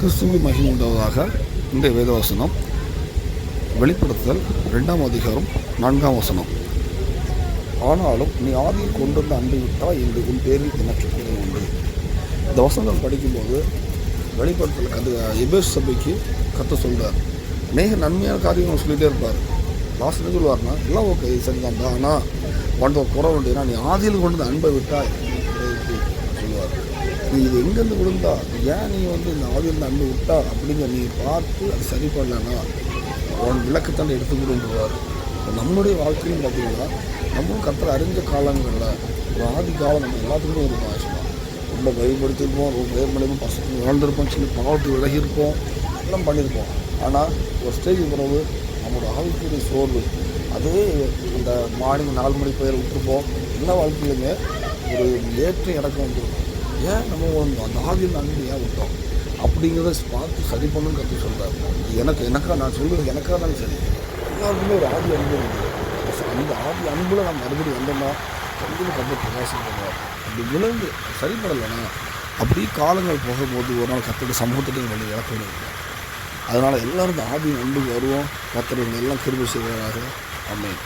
கிறிஸ்துவுக்கு மகிமை உண்டாவதாக இந்த வேதவசனம் வெளிப்படுத்துதல் ரெண்டாம் அதிகாரம் நான்காம் வசனம். ஆனாலும் நீ ஆதியில் கொண்டு வந்த அன்பை விட்டால் என்று உன் பேரில் எனக்கு குறை உண்டு இந்த வசனம் படிக்கும்போது வெளிப்படுத்தல் கது எபேஸ் சபைக்கு கற்று சொல்கிறார் அநேக நன்மையான காரியங்கள் சொல்லிகிட்டே இருப்பார். லாஸ்ட் என்ன சொல்லுவார்னா எல்லாம் ஓகே இது ஆனால் உன்ட ஒரு குறை ஏன்னா நீ ஆதியில் கொண்டு வந்த அன்பை விட்டால் சொல்லுவார். நீ இது எங்கேருந்து விழுந்தா? ஏன் நீ வந்து இந்த ஆதியில் அன்பை விட்டா? அப்படிங்கிற நீ பார்த்து அது சரி பண்ணலன்னா உன் எடுத்து எடுத்துக்கிடுவார் நம்மளுடைய வாழ்க்கையும் பார்த்தீங்கன்னா நம்மளும் கத்தரை அறிஞ்ச காலங்களில் ஒரு ஆதி காலம் நம்ம எல்லாத்துக்குமே ஒரு ஆச்சுமா ரொம்ப பயன்படுத்தியிருப்போம் ரொம்ப பயன்படுத்தும் பசங்க வாழ்ந்திருப்போம் சின்ன பாவத்து விலகி இருப்போம் எல்லாம் பண்ணியிருப்போம். ஆனால் ஒரு ஸ்டேஜ் பிறகு நம்மளோட ஆவிக்குரிய சோர்வு அதே அந்த மார்னிங் நாலு மணி பேர் விட்டுருப்போம். எல்லா வாழ்க்கையிலுமே ஒரு ஏற்ற இறக்கம் வந்துருக்கும் ஏன் நம்ம வந்தோம் அந்த ஆவியில் அன்பு ஏன் விட்டோம்? அப்படிங்கிறத பார்த்து சரி பண்ணணும்னு கற்று சொல்கிறார் எனக்கு எனக்காக நான் சொல்கிறது எனக்காக தான் சரி. எல்லாருக்குமே ஒரு ஆவி அன்பு இருக்குது அந்த ஆவி அன்பில் நம்ம மறுபடியும் வந்தோம்னா கண்டிப்பாக கண்டு பிரகாசம் பண்ணுவோம் அப்படி விழுந்து சரிப்படலைன்னா அப்படியே காலங்கள் போகும்போது ஒரு நாள் கற்றுக்க சமூகத்திட்டையும் வெளியே இழக்க வேண்டியிருக்கும் அதனால் எல்லோரும் இந்த ஆதி அன்புக்கு வருவோம். கத்தர் எல்லாம் கிருபி செய்வாராக. அமேன்